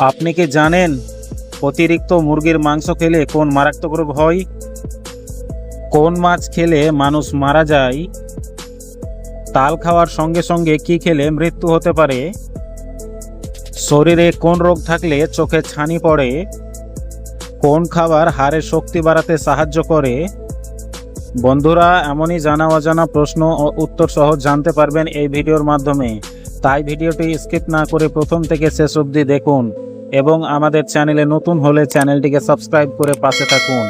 আপনি কি জানেন অতিরিক্ত মুরগির মাংস খেলে কোন মারাত্মক রোগ হয়? কোন মাছ খেলে মানুষ মারা যায়? তাল খাওয়ার সঙ্গে সঙ্গে কি খেলে মৃত্যু হতে পারে? শরীরে কোন রোগ থাকলে চোখে ছানি পড়ে? কোন খাবার হাড়ের শক্তি বাড়াতে সাহায্য করে? বন্ধুরা, এমনই জানা অজানা প্রশ্ন ও উত্তর সহ জানতে পারবেন এই ভিডিওর মাধ্যমে। তাই ভিডিওটি স্কিপ না করে প্রথম থেকে শেষ অবধি দেখুন। এবং আমাদের চ্যানেলে নতুন হলে চ্যানেলটিকে সাবস্ক্রাইব করে পাশে থাকুন।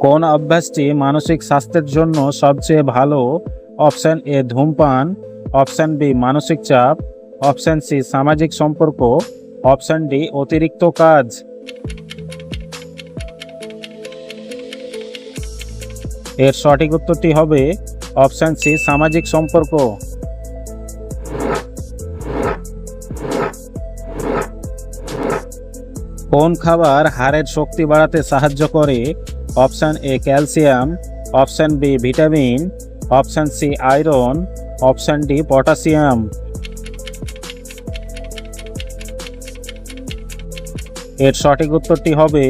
কোন অভ্যাসটি মানসিক স্বাস্থ্যের জন্য সবচেয়ে ভালো? অপশান এ ধূমপান, অপশন বি মানসিক চাপ, অপশান সি সামাজিক সম্পর্ক, অপশন ডি অতিরিক্ত কাজ। এর সঠিক উত্তরটি হবে অপশন সি সামাজিক সম্পর্ক। কোন খাবার হাড়ের শক্তি বাড়াতে সাহায্য করে? Option A calcium option B vitamin option C iron option D potassium এর সঠিক উত্তরটি হবে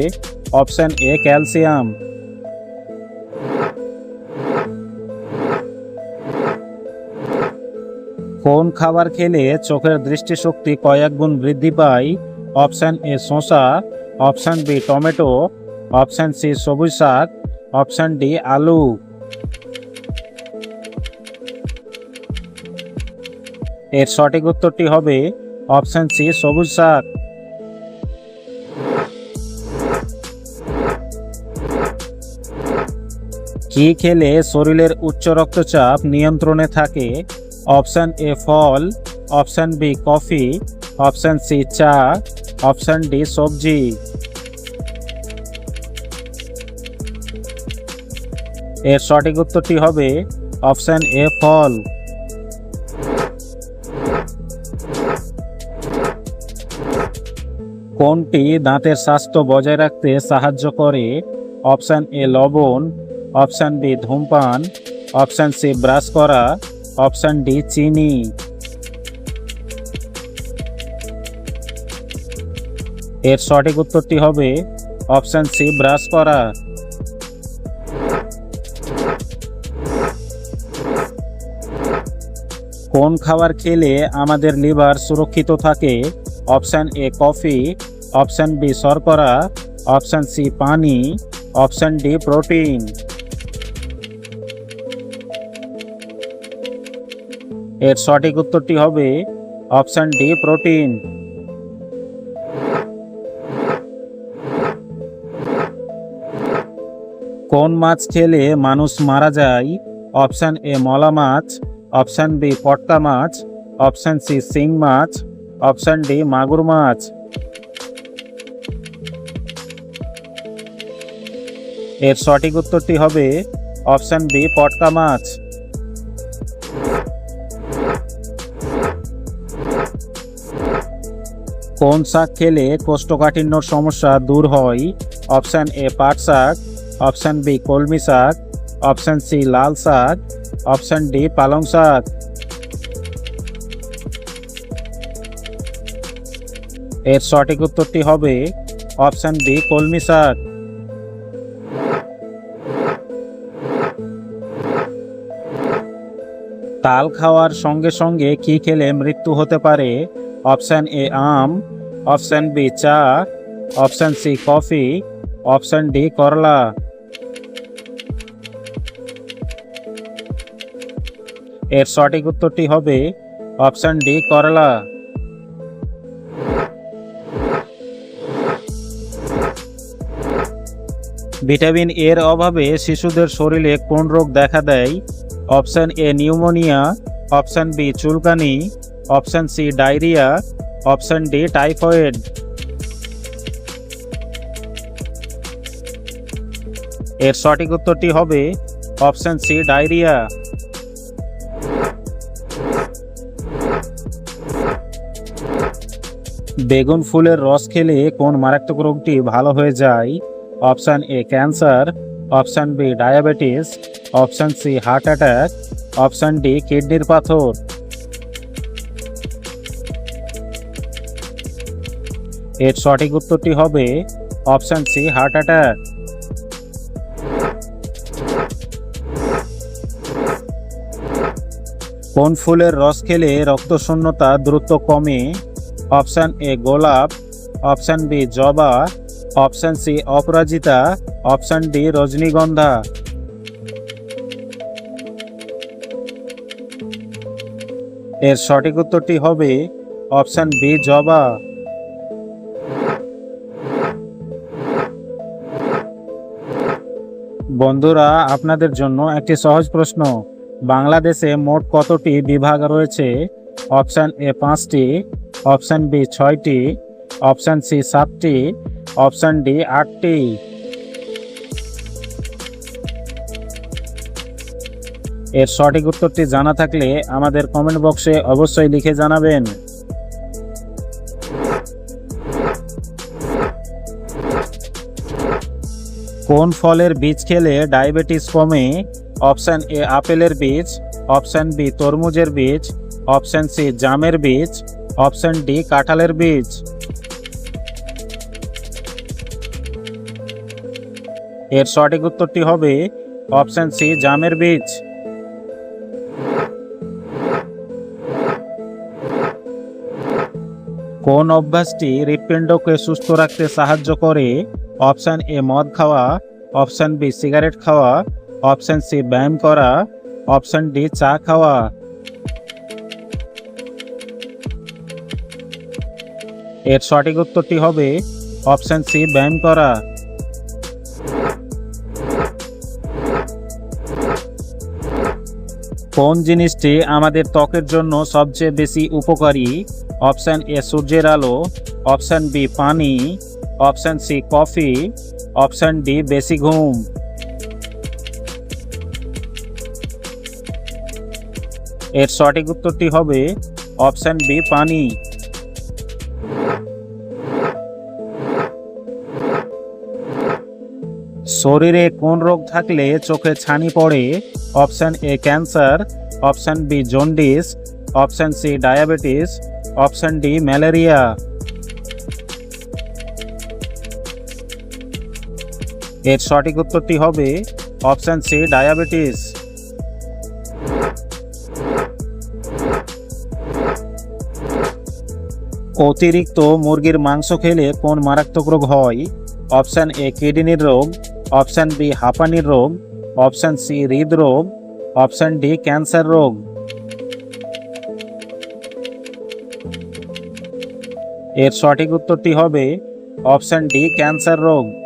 অপশান এ ক্যালসিয়াম কোন খাবার খেলে চোখের দৃষ্টিশক্তি কয়েক গুণ বৃদ্ধি পায়? অপশান এ শসা, option B tomato, option C সবুজ শাক, অপশান ডি আলু। এর সঠিক উত্তরটি হবে অপশন সি সবুজ শাক। কি খেলে শরীরের উচ্চ রক্তচাপ নিয়ন্ত্রণে থাকে? Option A fall, option B coffee, option C চা, অপশন ডি সবজি। এর সঠিক উত্তরটি হবে অপশন এ ফল। কোনটি দাঁতের স্বাস্থ্য বজায় রাখতে সাহায্য করে? অপশন এ লবণ, অপশন বি ধূমপান, অপশন সি ব্রাশ করা অপশন ডি, চিনি। এর সঠিক উত্তরটি হবে অপশন সি, ব্রাশ করা। কোন খাবার খেলে আমাদের লিভার সুরক্ষিত থাকে? Option A, coffee. Option B, শর্করা। অপশন সি, পানি। Option D, protein. এর সঠিক উত্তরটি হবে অপশন ডি, প্রোটিন। কোন মাছ খেলে মানুষ মারা যায়? অপশন এ, মলা মাছ। অপশন বি, পটকা মাছ। অপশন সি, শিং মাছ। অপশন ডি, মাগুর মাছ। এর সঠিক উত্তরটি হবে অপশন বি, পটকা মাছ। কোন শাক খেলে কোষ্ঠকাঠিন্যর সমস্যা দূর হয়? অপশান এ পাট শাক, অপশান বি কলমি শাক, অপশান সি লাল শাক, অপশান ডি পালং শাক। এর সঠিক উত্তরটি হবে অপশান বি কলমি শাক। তাল খাওয়ার সঙ্গে সঙ্গে কি খেলে মৃত্যু হতে পারে? অপশান এ আম অপশন বি চা option C coffee option D করলা এর সঠিক উত্তরটি হবে অপশন ডি করলা ভিটামিন এর অভাবে শিশুদের শরীরে কোন রোগ দেখা দেয়? Option A pneumonia option B চুলকানি. Option C diarrhoea option D, typhoid. এর সঠিক উত্তরটি হবে অপশন সি, ডায়রিয়া। বেগুন ফুলের রস খেলে কোন মারাত্মক রোগটি ভালো হয়ে যায়? Option A, cancer. Option B, diabetes. Option C, heart attack. Option D, কিডনির পাথর। এর সঠিক উত্তরটি হবে অপশান সি, হার্ট অ্যাটাক। কোন ফুলের রস খেলে রক্তশূন্যতা দ্রুত কমে? অপশান এ, গোলাপ। অপশান বি, জবা। অপশান সি, অপরাজিতা। অপশান ডি, রজনীগন্ধা। এর সঠিক উত্তরটি হবে অপশান বি, জবা। বন্ধুরা, আপনাদের জন্য একটি সহজ প্রশ্ন। বাংলাদেশে মোট কতটি বিভাগ রয়েছে? অপশান এ পাঁচটি, অপশান বি ছয়টি, অপশান সি সাতটি, অপশান ডি আটটি। এর সঠিক উত্তরটি জানা থাকলে আমাদের কমেন্ট বক্সে অবশ্যই লিখে জানাবেন। কোন ফলের বীজ খেলে ডায়াবেটিস কমে? অপশান এ, আপেলের বীজ, অপশান বি, তরমুজের বীজ, অপশান সি, জামের বীজ, অপশান ডি, কাঁঠালের বীজ। এর সঠিক উত্তরটি হবে অপশান সি, জামের বীজ। কোন অভ্যাসটি হৃৎপিণ্ডকে সুস্থ রাখতে সাহায্য করে? অপশান এ মদ খাওয়া, অপশান বি সিগারেট খাওয়া, অপশান সি ব্যায়াম করা, অপশান ডি চা খাওয়া। এর সঠিক উত্তরটি হবে অপশান সি ব্যায়াম করা। কোন জিনিসটি আমাদের ত্বকের জন্য সবচেয়ে বেশি উপকারী? অপশান এ সূর্যের আলো, অপশান বি পানি option C coffee option D বেশি ঘুম এর সঠিক উত্তরটি হবে অপশান বি পানি। শরীরে কোন রোগ থাকলে চোখে ছানি পড়ে? Option A cancer option B jaundice option C diabetes option D malaria এর সঠিক উত্তরটি হবে অপশান সি, ডায়াবেটিস। অতিরিক্ত মুরগির মাংস খেলে কোন মারাত্মক রোগ হয়? অপশান এ, কিডনির রোগ। অপশান বি, হাঁপানির রোগ। অপশান সি, হৃদরোগ। অপশান ডি, ক্যান্সার রোগ। এর সঠিক উত্তরটি হবে অপশান ডি, ক্যান্সার রোগ।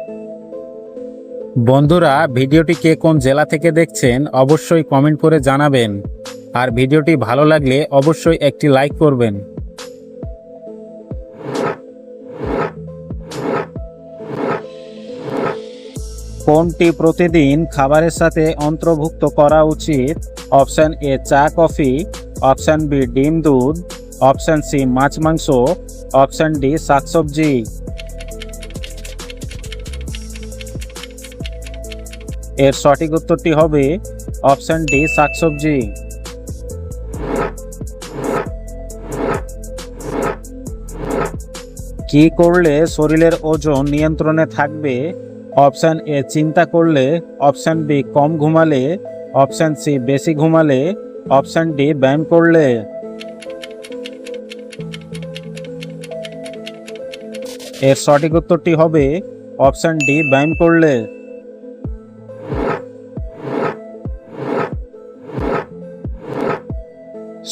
বন্ধুরা, ভিডিওটি কে কোন জেলা থেকে দেখছেন অবশ্যই কমেন্ট করে জানাবেন। আর ভিডিওটি ভালো লাগলে অবশ্যই একটি লাইক করবেন। কোনটি প্রতিদিন খাবারের সাথে অন্তর্ভুক্ত করা উচিত? অপশান এ, চা, কফি। অপশান বি, ডিম, দুধ। অপশান সি, মাছ, মাংস। অপশান ডি, শাকসবজি। এর সঠিক উত্তরটি হবে অপশান ডি, শাকসবজি। কি করলে শরীরের ওজন নিয়ন্ত্রণে থাকবে? অপশান এ, চিন্তা করলে। অপশান বি, কম ঘুমালে। অপশান সি, বেশি ঘুমালে। অপশান ডি, ব্যায়াম করলে। এর সঠিক উত্তরটি হবে অপশান ডি, ব্যায়াম করলে।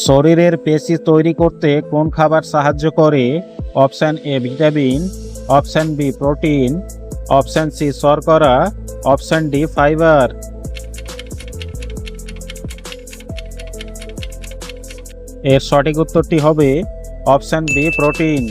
শরীরের পেশি তৈরি করতে কোন খাবার সাহায্য করে? Option A vitamin, option B protein, option C শর্করা, অপশান ডি ফাইবার। এর সঠিক উত্তরটি হবে অপশান বি প্রোটিন।